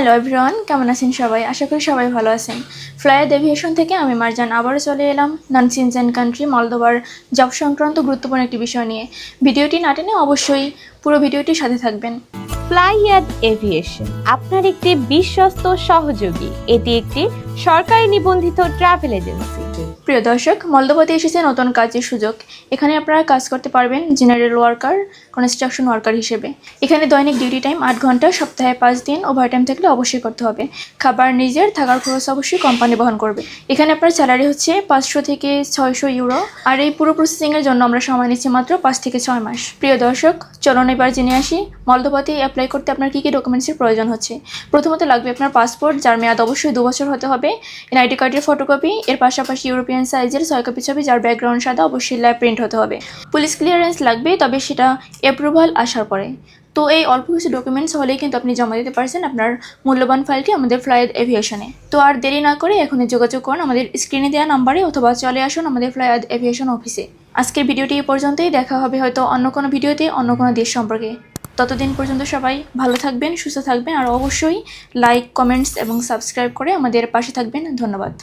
Hello everyone কেমন আছেন সবাই? আশা করি সবাই ভালো আছেন। ফ্লায়ার এভিয়েশন থেকে আমি মারজান আবারও চলে এলাম নন সিনজেন কান্ট্রি মলদোবার জব সংক্রান্ত গুরুত্বপূর্ণ একটি বিষয় নিয়ে। ভিডিওটি না টেনে অবশ্যই পুরো ভিডিওটির সাথে থাকবেন। ফ্লাইয়াদ এভিয়েশন আপনার একটি বিশ্বস্ত সহযোগী। এটি একটি সরকারি নিবন্ধিত ট্রাভেল এজেন্সি প্রিয় দর্শক মলদোবাতে এসেছে নতুন কাজের সুযোগ। এখানে আপনারা কাজ করতে পারবেন জেনারেল ওয়ার্কার কনস্ট্রাকশন ওয়ার্কার হিসেবে। এখানে দৈনিক ডিউটি টাইম আট ঘণ্টা, সপ্তাহে পাঁচ দিন ওভারটাইম থাকলে অবশ্যই করতে হবে। খাবার নিজের, থাকার খরচ অবশ্যই কোম্পানি বহন করবে। এখানে আপনার স্যালারি হচ্ছে পাঁচশো থেকে ছয়শো ইউরো আর এই পুরো প্রসেসিংয়ের জন্য আমরা সময় নিচ্ছি মাত্র পাঁচ থেকে ছয় মাস। প্রিয় দর্শক, চলুন এবার জেনে আসি মলদোবাতে অ্যাপ্লাই করতে আপনার কী কী ডকুমেন্টসের প্রয়োজন হচ্ছে? প্রথমত লাগবে আপনার পাসপোর্ট যার মেয়াদ অবশ্যই দু বছর হতে হবে এনআইডি কার্ডের ফটোকপি এর পাশাপাশি ইউরোপিয়ান সাইজের ছয় কপি ছবি, যার ব্যাকগ্রাউন্ড সাদা, অবশ্যই ল্যাব প্রিন্ট হতে হবে। পুলিশ ক্লিয়ারেন্স লাগবে, তবে সেটা অ্যাপ্রুভাল আসার পরে। তো এই অল্প কিছু ডকুমেন্টস হলেই কিন্তু আপনি জমা দিতে পারছেন আপনার মূল্যবান ফাইলটি আমাদের ফ্লাইট এভিয়েশনে তো আর দেরি না করে এখনই যোগাযোগ করুন আমাদের স্ক্রিনে দেওয়া নাম্বারে অথবা চলে আসুন আমাদের ফ্লাইট এভিয়েশন অফিসে আজকের ভিডিওটি এই পর্যন্তই, দেখা হবে হয়তো অন্য কোনো ভিডিওতে, অন্য কোনো দেশ সম্পর্কে। ততদিন পর্যন্ত সবাই ভালো থাকবেন, সুস্থ থাকবেন, আর অবশ্যই লাইক কমেন্টস এবং সাবস্ক্রাইব করে আমাদের পাশে থাকবেন। ধন্যবাদ।